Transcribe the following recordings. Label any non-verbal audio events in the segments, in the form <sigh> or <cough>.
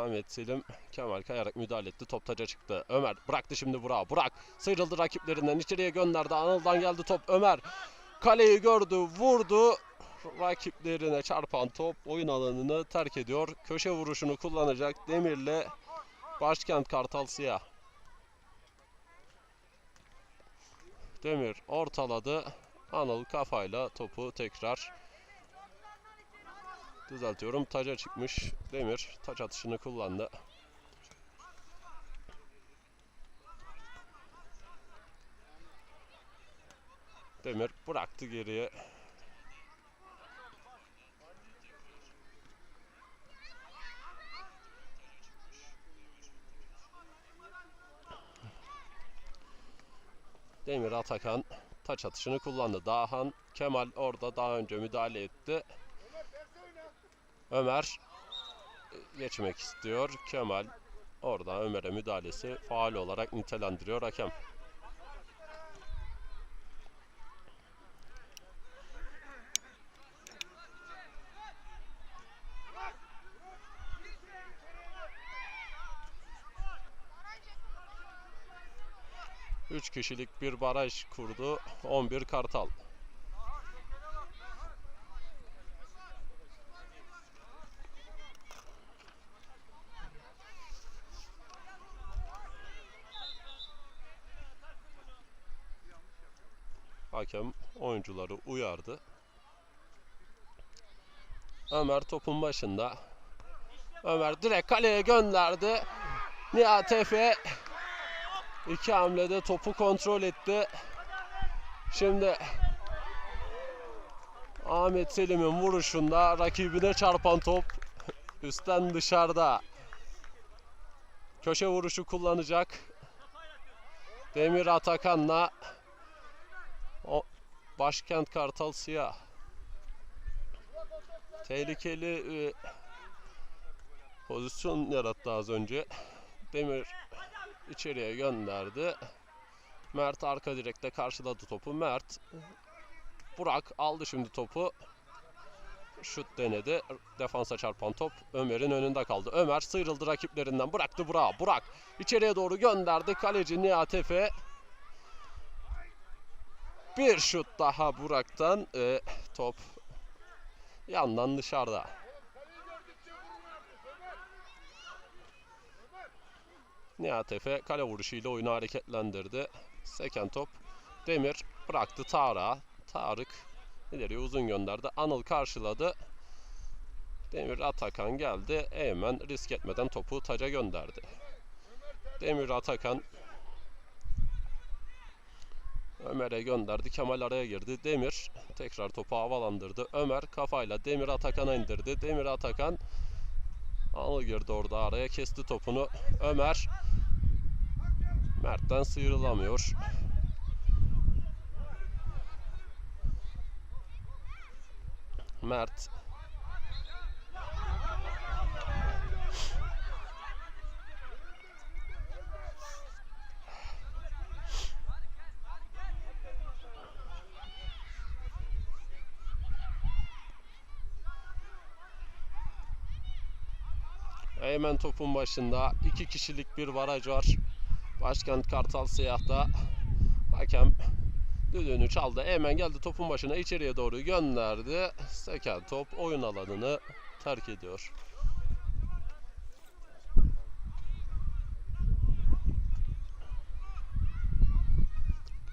Ahmet Selim Kemal kayarak müdahale etti. Top taca çıktı. Ömer bıraktı şimdi Burak. Burak sıyrıldı rakiplerinden. içeriye gönderdi. Anıl'dan geldi top. Ömer kaleyi gördü. Vurdu. Rakiplerine çarpan top oyun alanını terk ediyor. Köşe vuruşunu kullanacak Demir'le Başkent Kartal Siyah. Demir ortaladı. Anıl kafayla topu tekrar düzeltiyorum. Taca çıkmış. Demir taç atışını kullandı. Demir bıraktı geriye. Demir Atakan taç atışını kullandı. Dahan Kemal orada daha önce müdahale etti. Ömer e, geçmek istiyor. Kemal orada Ömer'e müdahalesi faal olarak nitelendiriyor hakem. Üç kişilik bir baraj kurdu. 11 Kartal. Hakem oyuncuları uyardı. Ömer topun başında. Ömer direkt kaleye gönderdi. Nihat Efe iki hamlede topu kontrol etti. Şimdi Ahmet Selim'in vuruşunda rakibine çarpan top üstten dışarıda. Köşe vuruşu kullanacak. Demir Atakan'la o Başkent Kartal Siyah. Tehlikeli e, pozisyon yarattı az önce. Demir içeriye gönderdi. Mert arka direkte karşıladı topu. Mert Burak aldı şimdi topu. Şut denedi. Defansa çarpan top Ömer'in önünde kaldı. Ömer sıyrıldı rakiplerinden. Bıraktı Burak. Burak içeriye doğru gönderdi. Kaleci Nihat Efe. Bir şut daha Burak'tan. Ee, top yandan dışarıda. Nihat Efe kale vuruşuyla oyunu hareketlendirdi. Seken top. Demir bıraktı Tarık'a. Tarık ileriye uzun gönderdi. Anıl karşıladı. Demir Atakan geldi. Eymen risk etmeden topu taca gönderdi. Demir Atakan Ömer'e gönderdi. Kemal araya girdi. Demir tekrar topu havalandırdı. Ömer kafayla Demir Atakan'a indirdi. Demir Atakan Anıl girdi orada araya kesti topunu. Ömer Mert'ten sıyrılamıyor. Mert Eymen topun başında. iki kişilik bir baraj var. Başkent Kartal Siyah'ta. Hakem düdüğünü çaldı. Eymen geldi topun başına içeriye doğru gönderdi. Seken top oyun alanını terk ediyor.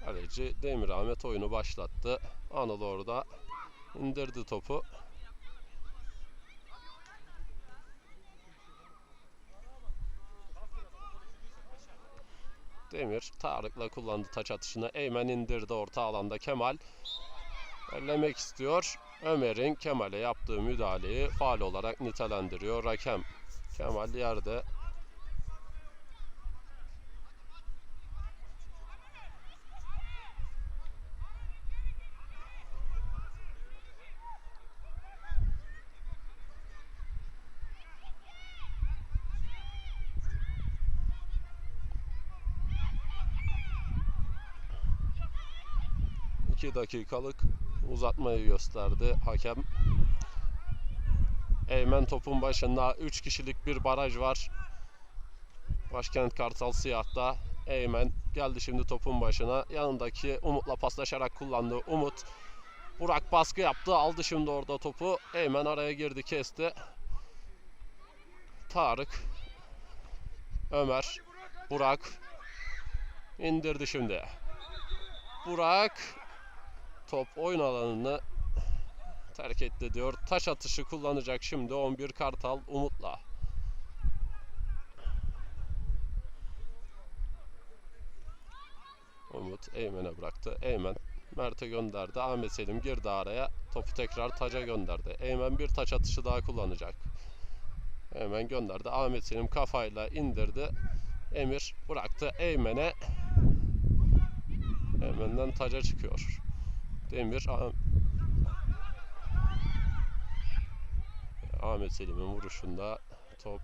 Kaleci Demir Ahmet oyunu başlattı. Anıl orada indirdi topu. Demir Tarık'la kullandı taç atışını. Eymen indirdi orta alanda Kemal. Ellemek istiyor. Ömer'in Kemal'e yaptığı müdahaleyi faal olarak nitelendiriyor hakem. Kemal yerde. İki dakikalık uzatmayı gösterdi hakem. Eymen topun başında 3 kişilik bir baraj var. Başkent Kartal Siyah'ta. Eymen geldi şimdi topun başına. Yanındaki Umut'la paslaşarak kullandı. Umut Burak baskı yaptı. Aldı şimdi orada topu. Eymen araya girdi kesti. Tarık Ömer Burak indirdi şimdi. Burak top oyun alanını terk etti diyor. Taş atışı kullanacak şimdi 11 Kartal Umut'la. Umut Eymen'e bıraktı. Eymen Mert'e gönderdi. Ahmet Selim girdi araya. Topu tekrar taca gönderdi. Eymen bir taç atışı daha kullanacak. Hemen gönderdi. Ahmet Selim kafayla indirdi. Emir bıraktı Eymen'e. Eymen'den taca çıkıyor. Demir Ah- Ahmet Selim'in vuruşunda top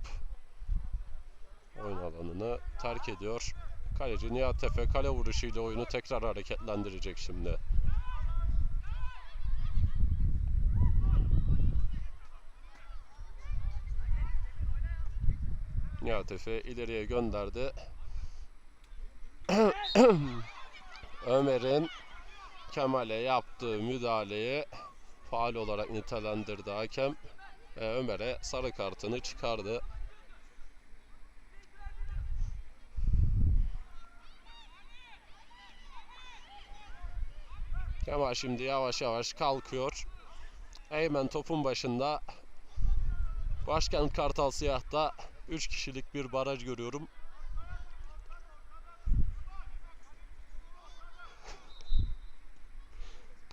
oyun alanını terk ediyor. Kaleci Nihat Tepe kale vuruşuyla oyunu tekrar hareketlendirecek şimdi. Nihat Efe ileriye gönderdi. <clears throat> Ömer'in Kemal'e yaptığı müdahaleyi faal olarak nitelendirdi hakem. Ve Ömer'e sarı kartını çıkardı. Kemal şimdi yavaş yavaş kalkıyor. Eymen topun başında. Başkent Kartal Siyah'ta 3 kişilik bir baraj görüyorum.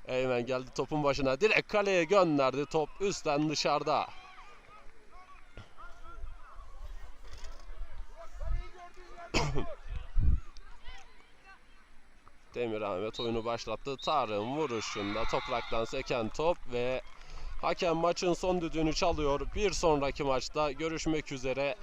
Eymen geldi topun başına. Direkt kaleye gönderdi. Top üstten dışarıda. <coughs> Demir Ahmet oyunu başlattı. Tarık'ın vuruşunda topraktan seken top ve hakem maçın son düdüğünü çalıyor. Bir sonraki maçta görüşmek üzere.